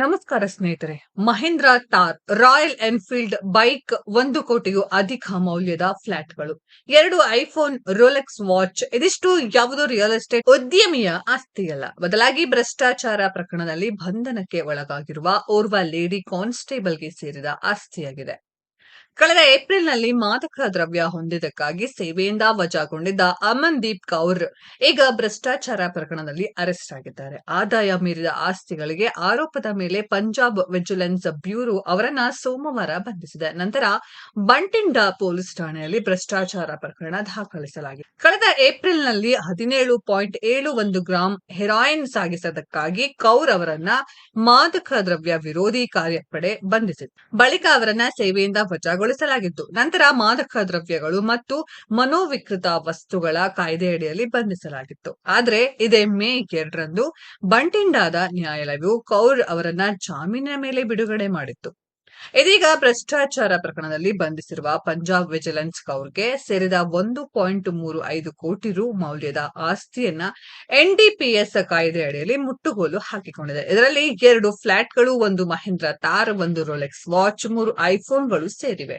ನಮಸ್ಕಾರ ಸ್ನೇಹಿತರೆ. Mahindra Thar Royal Enfield bike ಒಂದು ಕೋಟಿಗೂ ಅಧಿಕ ಮೌಲ್ಯದ ಫ್ಲಾಟ್ಗಳು. ಎರಡು ಐಫೋನ್, ರೋಲೆಕ್ಸ್ ವಾಚ್, ಇದಿಷ್ಟು ಯಾವುದೋ ರಿಯಲ್ ಎಸ್ಟೇಟ್ ಉದ್ಯಮಿಯ ಆಸ್ತಿಯಲ್ಲ ಬದಲಾಗಿ ಭ್ರಷ್ಟಾಚಾರ ಪ್ರಕರಣದಲ್ಲಿ ಬಂಧನಕ್ಕೆ ಒಳಗಾಗಿರುವ ಓರ್ವ ಲೇಡಿ ಕಾನ್ಸ್ಟೇಬಲ್ಗೆ ಸೇರಿದ ಆಸ್ತಿಯಾಗಿದೆ. ಕಳೆದ ಏಪ್ರಿಲ್ನಲ್ಲಿ ಮಾದಕ ದ್ರವ್ಯ ಹೊಂದಿದ್ದಕ್ಕಾಗಿ ಸೇವೆಯಿಂದ ವಜಾಗೊಂಡಿದ್ದ ಅಮನ್ದೀಪ್ ಕೌರ್ ಈಗ ಭ್ರಷ್ಟಾಚಾರ ಪ್ರಕರಣದಲ್ಲಿ ಅರೆಸ್ಟ್ ಆಗಿದ್ದಾರೆ. ಆದಾಯ ಮೀರಿದ ಆಸ್ತಿಗಳಿಗೆ ಆರೋಪದ ಮೇಲೆ ಪಂಜಾಬ್ ವಿಜಿಲೆನ್ಸ್ ಬ್ಯೂರೋ ಅವರನ್ನ ಸೋಮವಾರ ಬಂಧಿಸಿದೆ. ನಂತರ ಬಂಟಿಂಡ ಪೊಲೀಸ್ ಠಾಣೆಯಲ್ಲಿ ಭ್ರಷ್ಟಾಚಾರ ಪ್ರಕರಣ ದಾಖಲಿಸಲಾಗಿದೆ. ಕಳೆದ ಏಪ್ರಿಲ್ನಲ್ಲಿ ಹದಿನೇಳು ಪಾಯಿಂಟ್ ಏಳು ಒಂದು ಗ್ರಾಂ ಹೆರಾಯಿನ್ ಸಾಗಿಸದಕ್ಕಾಗಿ ಕೌರ್ ಅವರನ್ನ ಮಾದಕ ದ್ರವ್ಯ ವಿರೋಧಿ ಕಾರ್ಯಪಡೆ ಬಂಧಿಸಿದೆ. ಬಳಿಕ ಅವರನ್ನ ಸೇವೆಯಿಂದ ವಜಾಗೊಳಿಸಲಾಗಿದೆ ಗೊಳಿಸಲಾಗಿತ್ತು ನಂತರ ಮಾದಕ ದ್ರವ್ಯಗಳು ಮತ್ತು ಮನೋವಿಕೃತ ವಸ್ತುಗಳ ಕಾಯ್ದೆಯಡಿಯಲ್ಲಿ ಬಂಧಿಸಲಾಗಿತ್ತು. ಆದರೆ ಇದೇ ಮೇ ಎರಡರಂದು ಬಂಟಿಂಡಾದ ನ್ಯಾಯಾಲಯವು ಕೌರ್ ಅವರನ್ನ ಜಾಮೀನಿನ ಮೇಲೆ ಬಿಡುಗಡೆ ಮಾಡಿತ್ತು. ಇದೀಗ ಭ್ರಷ್ಟಾಚಾರ ಪ್ರಕರಣದಲ್ಲಿ ಬಂಧಿಸಿರುವ ಪಂಜಾಬ್ ವಿಜಿಲೆನ್ಸ್ ಕೌರ್ಗೆ ಸೇರಿದ ಒಂದು ಪಾಯಿಂಟ್ ಮೂರು ಐದು ಕೋಟಿ ರು ಮೌಲ್ಯದ ಆಸ್ತಿಯನ್ನ ಎನ್ಡಿಪಿಎಸ್ ಕಾಯ್ದೆ ಅಡಿಯಲ್ಲಿ ಮುಟ್ಟುಗೋಲು ಹಾಕಿಕೊಂಡಿದೆ. ಇದರಲ್ಲಿ ಎರಡು ಫ್ಲಾಟ್ಗಳು, ಒಂದು ಮಹೇಂದ್ರ ತಾರ್, ಒಂದು ರೋಲೆಕ್ಸ್ ವಾಚ್, ಮೂರು ಐಫೋನ್ಗಳು ಸೇರಿವೆ.